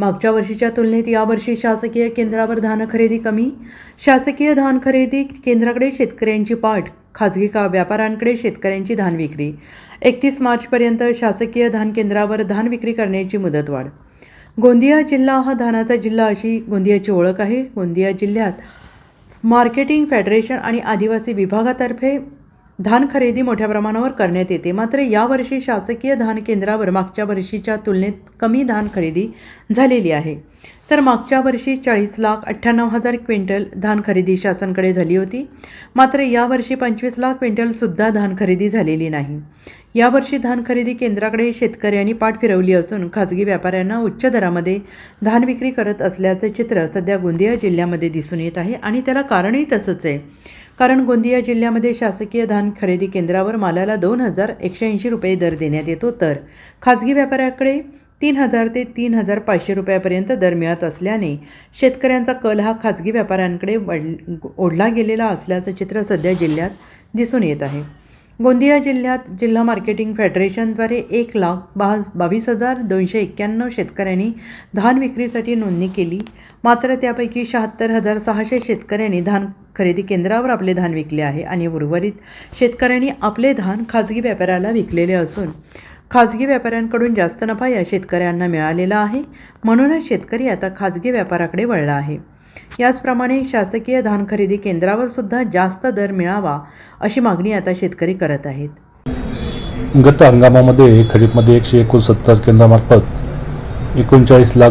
मागच्या वर्षीच्या तुलनेत यावर्षी शासकीय केंद्रावर धान खरेदी कमी. शासकीय धान खरेदी केंद्राकडे शेतकऱ्यांची पाठ खाजगी का व्यापाऱ्यांकडे शेतकऱ्यांची धान विक्री. एकतीस मार्चपर्यंत शासकीय धान केंद्रावर धान विक्री करण्याची मुदतवाढ गोंदिया जिल्हा हा धानाचा जिल्हा अशी गोंदियाची ओळख आहे. गोंदिया जिल्ह्यात मार्केटिंग फेडरेशन आणि आदिवासी विभागातर्फे धान खरेदी मोठ्या प्रमाणावर करण्यात येते. मात्र यावर्षी शासकीय धान केंद्रावर मागच्या वर्षीच्या तुलनेत कमी धान खरेदी झालेली आहे. तर मागच्या वर्षी चाळीस लाख अठ्ठ्याण्णव हजार क्विंटल धान खरेदी शासनकडे झाली होती. मात्र यावर्षी पंचवीस लाख क्विंटलसुद्धा धान खरेदी झालेली नाही. यावर्षी धान खरेदी केंद्राकडे शेतकऱ्यांनी पाठ फिरवली असून खाजगी व्यापाऱ्यांना उच्च दरामध्ये धान विक्री करत असल्याचं चित्र सध्या गोंदिया जिल्ह्यामध्ये दिसून येत आहे आणि त्याला कारणही तसंच आहे. कारण गोंदिया जिल्ह्यामध्ये शासकीय धान खरेदी केंद्रावर मालाला दोन हजार एकशे ऐंशी रुपये दर देण्यात येतो. तर खाजगी व्यापाऱ्याकडे तीन हजार ते तीन हजार पाचशे रुपयापर्यंत दर मिळत असल्याने शेतकऱ्यांचा कल हा खाजगी व्यापाऱ्यांकडे वड ओढला गेलेला असल्याचं चित्र सध्या जिल्ह्यात दिसून येत आहे. गोंदिया जिल्ह्यात जिल्हा मार्केटिंग फेडरेशनद्वारे एक लाख बा बावीस हजार दोनशे एक्क्याण्णव शेतकऱ्यांनी धान विक्रीसाठी नोंदणी केली. मात्र त्यापैकी शहात्तर हजार सहाशे शेतकऱ्यांनी धान खरेदी केंद्रावर आपले धान विकले आहे आणि उर्वरित शेतकऱ्यांनी आपले धान खाजगी व्यापाऱ्याला विकलेले असून खाजगी व्यापाऱ्यांकडून जास्त नफा या शेतकऱ्यांना मिळालेला आहे. म्हणूनच शेतकरी आता खाजगी व्यापाराकडे वळला आहे. याचप्रमाणे शासकीय धान खरेदी केंद्रावर सुद्धा जास्त दर मिळावा अशी मागणी आता शेतकरी करत आहेत. गत हंगामामध्ये खरीपमध्ये एकशे एकोणसत्तर केंद्रामार्फत एकोणचाळीस लाख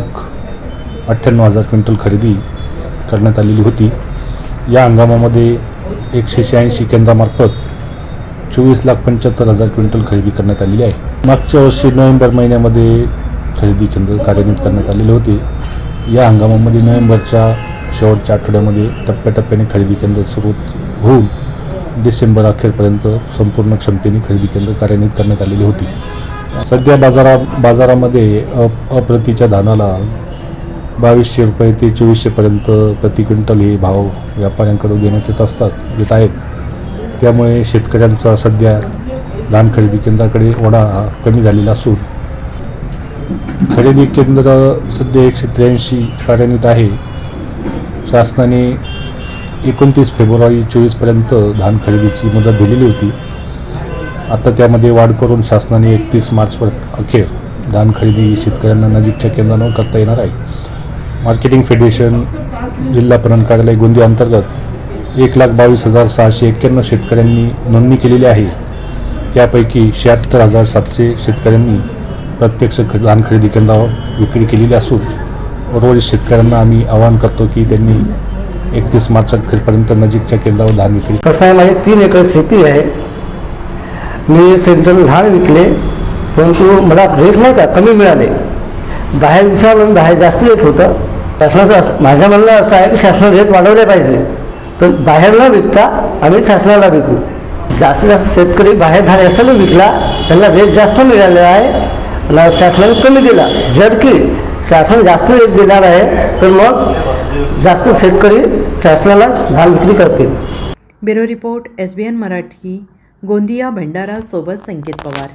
अठ्ठ्याण्णव हजार क्विंटल खरेदी करण्यात आलेली होती. या हंगामामध्ये एकशे शहाऐंशी केंद्रामार्फत चोवीस लाख पंच्याहत्तर हजार क्विंटल खरेदी करण्यात आलेली आहे. मागच्या वर्षी नोव्हेंबर महिन्यामध्ये खरेदी केंद्र कार्यान्वित करण्यात आलेले होते. या हंगामामध्ये नोव्हेंबरच्या शेवटच्या आठवड्यामध्ये टप्प्याटप्प्याने खरेदी केंद्र सुरू होऊन डिसेंबर अखेरपर्यंत संपूर्ण क्षमतेने खरेदी केंद्र कार्यान्वित करण्यात आलेली होती. सध्या बाजारा बाजारामध्ये अप अप्रतीच्या धानाला बावीसशे रुपये ते चोवीसशेपर्यंत प्रति क्विंटल हे भाव व्यापाऱ्यांकडून देण्यात येत असतात देत आहेत. त्यामुळे शेतकऱ्यांचा सध्या धान खरेदी केंद्राकडे ओढा कमी झालेला असून खरेदी केंद्र सध्या एकशे त्र्याऐंशी कार्यान्वित आहे. शासनाने एकोणतीस फेब्रुवारी चोवीसपर्यंत धान खरेदीची मुदत दिलेली होती. आता त्यामध्ये वाढ करून शासनाने एकतीस मार्चवर अखेर धान खरेदी शेतकऱ्यांना नजीकच्या केंद्रांवर करता येणार आहे. मार्केटिंग फेडरेशन जिल्हा पणन कार्यालय गोंदिया अंतर्गत एक लाख बावीस हजार सहाशे एक्क्याण्णव शेतकऱ्यांनी नोंदणी केलेली आहे. त्यापैकी शहात्तर हजार सातशे शेतकऱ्यांनी प्रत्यक्ष ख धान खरेदी केंद्रावर विक्री केलेली असून रोज शेतकऱ्यांना आम्ही आवाहन करतो की त्यांनी एकतीस मार्च अखेरपर्यंत नजीकच्या केंद्रावर धान विकली कसं आहे माझी तीन एकर शेती आहे. मी सेंट्रल धान विकले परंतु मला रेट नाही का कमी मिळाले. बाहेर विचारलं बाहेर जास्त रेट होतं. शासनाचं असं- म्हणणं असं आहे की शासनाने रेट वाढवले पाहिजे. तर बाहेर न विकता आम्ही शासनाला विकू. जास्तीत जास्त शेतकरी बाहेर धान यासाठी विकला त्यांना रेट जास्त मिळालेला आहे. शासनाने कमी दिला. जर की शासन जास्त रेट देणार आहे तर मग जास्त शेतकरी शासनाला धान विक्री करतील. Bureau report S B N Marathi Gondia Bhandara सोबत संकेत पवार.